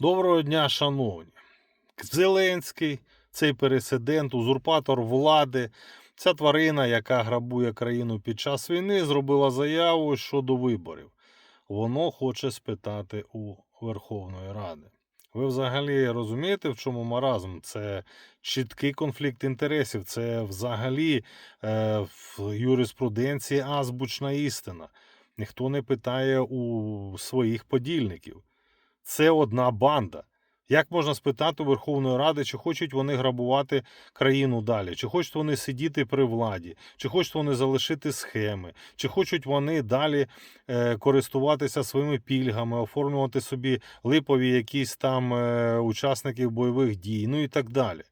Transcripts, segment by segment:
Доброго дня, шановні. Зеленський, цей пересидент, узурпатор влади, ця тварина, яка грабує країну під час війни, зробила заяву щодо виборів. Воно хоче спитати у Верховної Ради. Ви взагалі розумієте, в чому маразм? Це чіткий конфлікт інтересів, це взагалі е, в юриспруденції азбучна істина. Ніхто не питає у своїх подільників. Це одна банда. Як можна спитати у Верховної Ради, чи хочуть вони грабувати країну далі, чи хочуть вони сидіти при владі, чи хочуть вони залишити схеми, чи хочуть вони далі е, користуватися своїми пільгами, оформлювати собі липові якісь там е, учасників бойових дій, ну і так далі.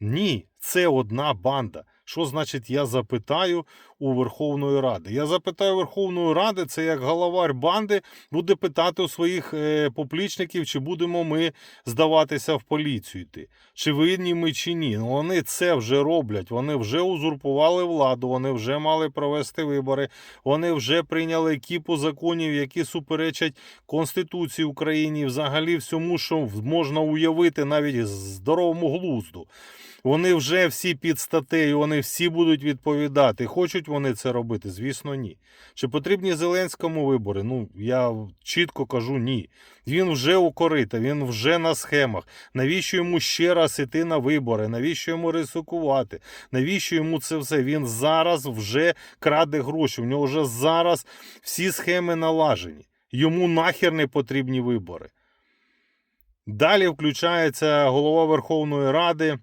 Ні, це одна банда. Що значить я запитаю у Верховної Ради? Я запитаю Верховної Ради, це як головар банди буде питати у своїх е, поплічників, чи будемо ми здаватися в поліцію йти. Чи винні ми, чи ні. Ну, вони це вже роблять. Вони вже узурпували владу, вони вже мали провести вибори, вони вже прийняли кіпу законів, які суперечать Конституції України, взагалі всьому, що можна уявити навіть здоровому глузду. Вони вже всі під статтею, вони всі будуть відповідати. Хочуть вони це робити? Звісно, ні. Чи потрібні Зеленському вибори? Ну, я чітко кажу ні. Він вже у корита, він вже на схемах. Навіщо йому ще раз іти на вибори? Навіщо йому ризикувати? Навіщо йому це все? Він зараз вже краде гроші. У нього вже зараз всі схеми налажені. Йому нахер не потрібні вибори. Далі включається голова Верховної Ради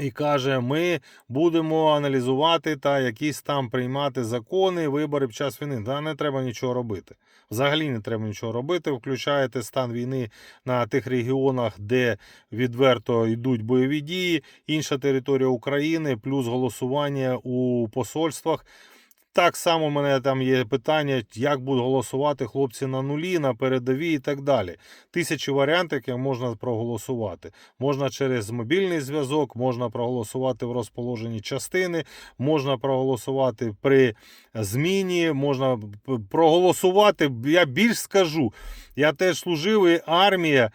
і каже: ми будемо аналізувати та якісь там приймати закони, вибори під час війни. Да, не треба нічого робити. Взагалі не треба нічого робити. Включаєте стан війни на тих регіонах, де відверто йдуть бойові дії, інша територія України, плюс голосування у посольствах. Так само у мене там є питання, як будуть голосувати хлопці на нулі, на передовій і так далі. Тисячі варіантів, як можна проголосувати. Можна через мобільний зв'язок, можна проголосувати в розположенні частини, можна проголосувати при зміні, можна проголосувати. Я більш скажу, я теж служив, і армія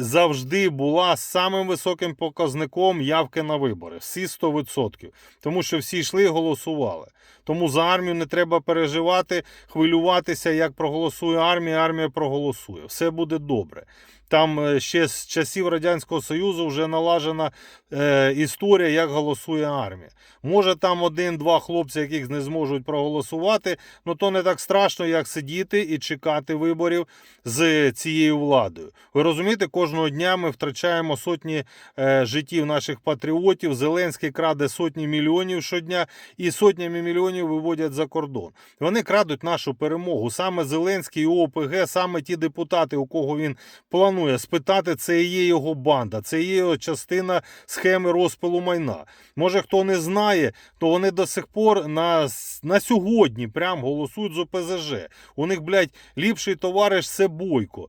завжди була самим високим показником явки на вибори. Всі 100%. Тому що всі йшли і голосували. Тому за армію не треба переживати, хвилюватися, як проголосує армія, армія проголосує. Все буде добре. Там е, ще з часів Радянського Союзу вже налажена е, історія, як голосує армія. Може, там один-два хлопці, яких не зможуть проголосувати, ну то не так страшно, як сидіти і чекати виборів з цією владою. Ви розумієте, кожного дня ми втрачаємо сотні е, життів наших патріотів. Зеленський краде сотні мільйонів щодня і сотнями мільйонів виводять за кордон. Вони крадуть нашу перемогу. Саме Зеленський і ОПГ, саме ті депутати, у кого він планує спитати, це і є його банда, це є його частина схеми розпилу майна. Може, хто не знає, то вони до сих пор на, на сьогодні прям голосують за ОПЗЖ. У них, блядь, ліпший товариш це Бойко.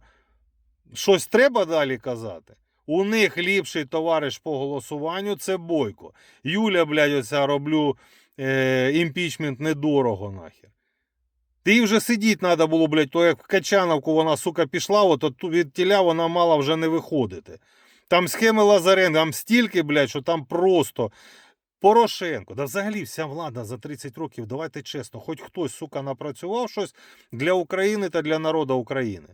Щось треба далі казати? У них ліпший товариш по голосуванню це Бойко. Юля, блядь, оця роблю е, імпічмент недорого нахер. Ти вже сидіти треба було, блядь, то як в Качановку вона, сука, пішла, от, від тіля вона мала вже не виходити. Там схеми Лазаренка, там стільки, блядь, що там просто. Порошенко, да взагалі вся влада за 30 років, давайте чесно, хоч хтось, сука, напрацював щось для України та для народу України.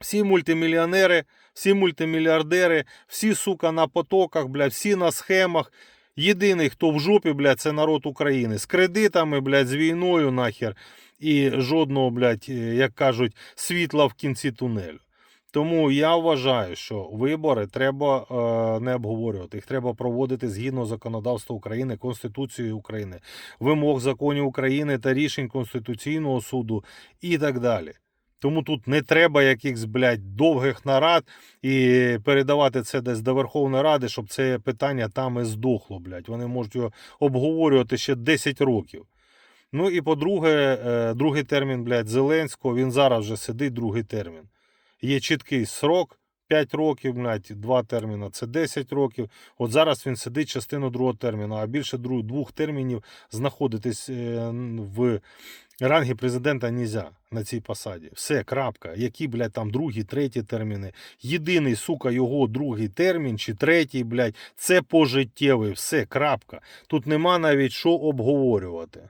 Всі мультимільйонери, всі мультимільярдери, всі, сука, на потоках, блядь, всі на схемах. Єдиний, хто в жопі, блядь, це народ України. З кредитами, блядь, з війною нахер. І жодного, блядь, е, як кажуть, світла в кінці тунелю. Тому я вважаю, що вибори треба е, не обговорювати. Їх треба проводити згідно законодавства України, Конституції України, вимог законів України та рішень Конституційного суду і так далі. Тому тут не треба якихось, блядь, довгих нарад і передавати це десь до Верховної Ради, щоб це питання там і здохло, блядь. Вони можуть його обговорювати ще 10 років. Ну і по-друге, е, другий термін, блядь, Зеленського, він зараз вже сидить, другий термін. Є чіткий срок, 5 років, блядь, два терміна це 10 років. От зараз він сидить частину другого терміну, а більше двох термінів знаходитись е, в рангі президента нельзя на цій посаді. Все, крапка. Які, блядь, там другі, треті терміни. Єдиний, сука, його другий термін чи третій, блядь, це пожиттєвий. Все, крапка. Тут нема навіть що обговорювати.